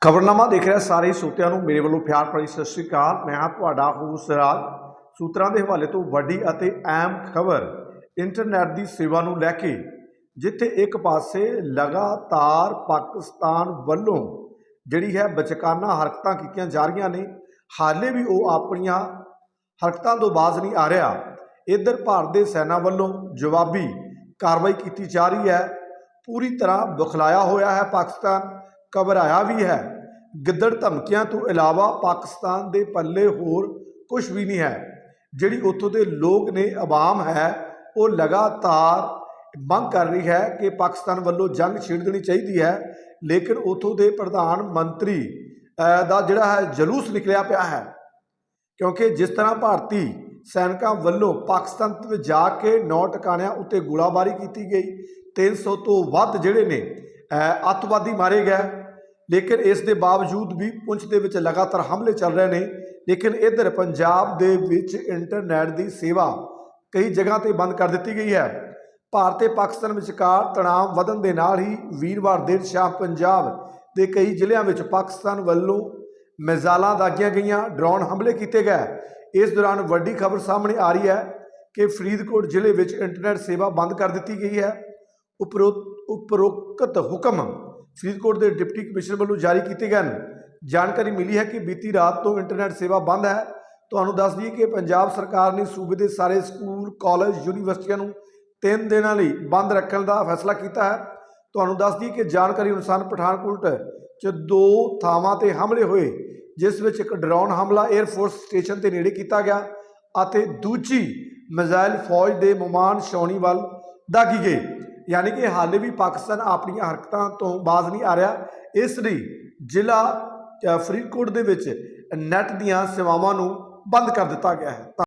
ਖਬਰਨਾਮਾ ਦੇਖ ਰਿਹਾ ਸਾਰੇ ਸਰੋਤਿਆਂ ਨੂੰ। ਮੇਰੇ ਵੱਲੋਂ ਪਿਆਰ ਭਰੀ ਸਤਿ ਸ੍ਰੀ ਅਕਾਲ। ਮੈਂ ਹਾਂ ਤੁਹਾਡਾ ਹੋਸਟ ਰਾਜ ਸੂਤਰਾਂ ਦੇ ਹਵਾਲੇ ਤੋਂ ਵੱਡੀ ਅਤੇ ਅਹਿਮ ਖਬਰ, ਇੰਟਰਨੈਟ ਦੀ ਸੇਵਾ ਨੂੰ ਲੈ ਕੇ, ਜਿੱਥੇ ਇੱਕ ਪਾਸੇ ਲਗਾਤਾਰ ਪਾਕਿਸਤਾਨ ਵੱਲੋਂ ਜਿਹੜੀ ਹੈ ਬਚਕਾਨਾ ਹਰਕਤਾਂ ਕੀਤੀਆਂ ਜਾ ਰਹੀਆਂ ਨੇ, ਹਾਲੇ ਵੀ ਉਹ ਆਪਣੀਆਂ ਹਰਕਤਾਂ ਤੋਂ ਬਾਜ਼ ਨਹੀਂ ਆ ਰਿਹਾ। ਇੱਧਰ ਭਾਰਤ ਦੇ ਸੈਨਾ ਵੱਲੋਂ ਜਵਾਬੀ ਕਾਰਵਾਈ ਕੀਤੀ ਜਾ ਰਹੀ ਹੈ। ਪੂਰੀ ਤਰ੍ਹਾਂ ਬੁਖਲਾਇਆ ਹੋਇਆ ਹੈ ਪਾਕਿਸਤਾਨ। ਘਬਰਾਇਆ ਵੀ ਹੈ। ਗਿੱਦੜ ਧਮਕੀਆਂ ਤੋਂ ਇਲਾਵਾ ਪਾਕਿਸਤਾਨ ਦੇ ਪੱਲੇ ਹੋਰ ਕੁਝ ਵੀ ਨਹੀਂ ਹੈ। ਜਿਹੜੀ ਉੱਥੋਂ ਦੇ ਲੋਕ ਨੇ ਆਵਾਮ ਹੈ, ਉਹ ਲਗਾਤਾਰ ਮੰਗ ਕਰ ਰਹੀ ਹੈ ਕਿ ਪਾਕਿਸਤਾਨ ਵੱਲੋਂ ਜੰਗ ਛੇੜ ਦੇਣੀ ਚਾਹੀਦੀ ਹੈ। ਲੇਕਿਨ ਉੱਥੋਂ ਦੇ ਪ੍ਰਧਾਨ ਮੰਤਰੀ ਦਾ ਜਿਹੜਾ ਹੈ ਜਲੂਸ ਨਿਕਲਿਆ ਪਿਆ ਹੈ। ਕਿਉਂਕਿ ਜਿਸ ਤਰ੍ਹਾਂ ਭਾਰਤੀ ਸੈਨਿਕਾਂ ਵੱਲੋਂ ਪਾਕਿਸਤਾਨ ਵਿੱਚ ਜਾ ਕੇ ਨੌ ਟਿਕਾਣਿਆਂ ਉੱਤੇ ਗੋਲਾਬਾਰੀ ਕੀਤੀ ਗਈ 300 ਤੋਂ ਵੱਧ ਜਿਹੜੇ ਨੇ ਅੱਤਵਾਦੀ ਮਾਰੇ ਗਏ, ਲੇਕਿਨ ਇਸ ਦੇ ਬਾਵਜੂਦ ਵੀ ਪੁੰਛ ਦੇ ਵਿੱਚ ਲਗਾਤਾਰ ਹਮਲੇ ਚੱਲ ਰਹੇ ਨੇ, ਲੇਕਿਨ ਇਧਰ ਪੰਜਾਬ ਦੇ ਵਿੱਚ ਇੰਟਰਨੈਟ ਦੀ ਸੇਵਾ ਕਈ ਜਗ੍ਹਾ ਤੇ ਬੰਦ ਕਰ ਦਿੱਤੀ ਗਈ ਹੈ। ਭਾਰਤ ਤੇ ਪਾਕਿਸਤਾਨ ਵਿਚਕਾਰ ਤਣਾਅ ਵਧਣ ਦੇ ਨਾਲ ਹੀ ਵੀਰਵਾਰ ਦੇਰ ਸ਼ਾਮ ਪੰਜਾਬ ਦੇ ਕਈ ਜ਼ਿਲ੍ਹਿਆਂ ਵਿੱਚ ਪਾਕਿਸਤਾਨ ਵੱਲੋਂ ਮਿਜ਼ਾਲਾਂ ਦਾਗੀਆਂ ਗਈਆਂ, ਡਰੋਨ ਹਮਲੇ ਕੀਤੇ ਗਏ। ਇਸ ਦੌਰਾਨ ਵੱਡੀ ਖਬਰ ਸਾਹਮਣੇ ਆ ਰਹੀ ਹੈ ਕਿ ਫਰੀਦਕੋਟ ਜ਼ਿਲ੍ਹੇ ਵਿੱਚ ਇੰਟਰਨੈਟ ਸੇਵਾ ਬੰਦ ਕਰ ਦਿੱਤੀ ਗਈ ਹੈ। ਉਪਰੋਕਤ ਹੁਕਮ ਫਰੀਦਕੋਟ ਦੇ ਡਿਪਟੀ ਕਮਿਸ਼ਨਰ ਵੱਲੋਂ ਜਾਰੀ ਕੀਤੇ ਗਏ ਹਨ। ਜਾਣਕਾਰੀ ਮਿਲੀ ਹੈ ਕਿ ਬੀਤੀ ਰਾਤ ਤੋਂ ਇੰਟਰਨੈਟ ਸੇਵਾ ਬੰਦ ਹੈ। ਤੁਹਾਨੂੰ ਦੱਸ ਦਈਏ ਕਿ ਪੰਜਾਬ ਸਰਕਾਰ ਨੇ ਸੂਬੇ ਦੇ ਸਾਰੇ ਸਕੂਲ, ਕਾਲਜ, ਯੂਨੀਵਰਸਿਟੀਆਂ ਨੂੰ ਤਿੰਨ ਦਿਨਾਂ ਲਈ ਬੰਦ ਰੱਖਣ ਦਾ ਫੈਸਲਾ ਕੀਤਾ ਹੈ। ਤੁਹਾਨੂੰ ਦੱਸ ਦਈਏ ਕਿ ਜਾਣਕਾਰੀ ਅਨੁਸਾਰ ਪਠਾਨਕੋਟ 'ਚ ਦੋ ਥਾਵਾਂ ਤੇ ਹਮਲੇ ਹੋਏ, ਜਿਸ ਵਿੱਚ ਇੱਕ ਡਰੋਨ ਹਮਲਾ 에ਅਰ ਫੋਰਸ ਸਟੇਸ਼ਨ ਤੇ ਨੇੜੇ ਕੀਤਾ ਗਿਆ ਅਤੇ ਦੂਜੀ ਮਿਜ਼ਾਈਲ ਫੌਜ ਦੇ ਮਮਾਨ ਛਾਉਣੀ ਵੱਲ ਦਾਗੀ ਗਈ। ਯਾਨੀ ਕਿ ਹਾਲੇ ਵੀ ਪਾਕਿਸਤਾਨ ਆਪਣੀਆਂ ਹਰਕਤਾਂ ਤੋਂ ਬਾਜ਼ ਨਹੀਂ ਆ ਰਿਹਾ। ਇਸ ਲਈ ਜ਼ਿਲ੍ਹਾ ਫਰੀਦਕੋਟ ਦੇ ਵਿੱਚ ਨੈਟ ਦੀਆਂ ਸੇਵਾਵਾਂ ਨੂੰ ਬੰਦ ਕਰ ਦਿੱਤਾ ਗਿਆ ਹੈ।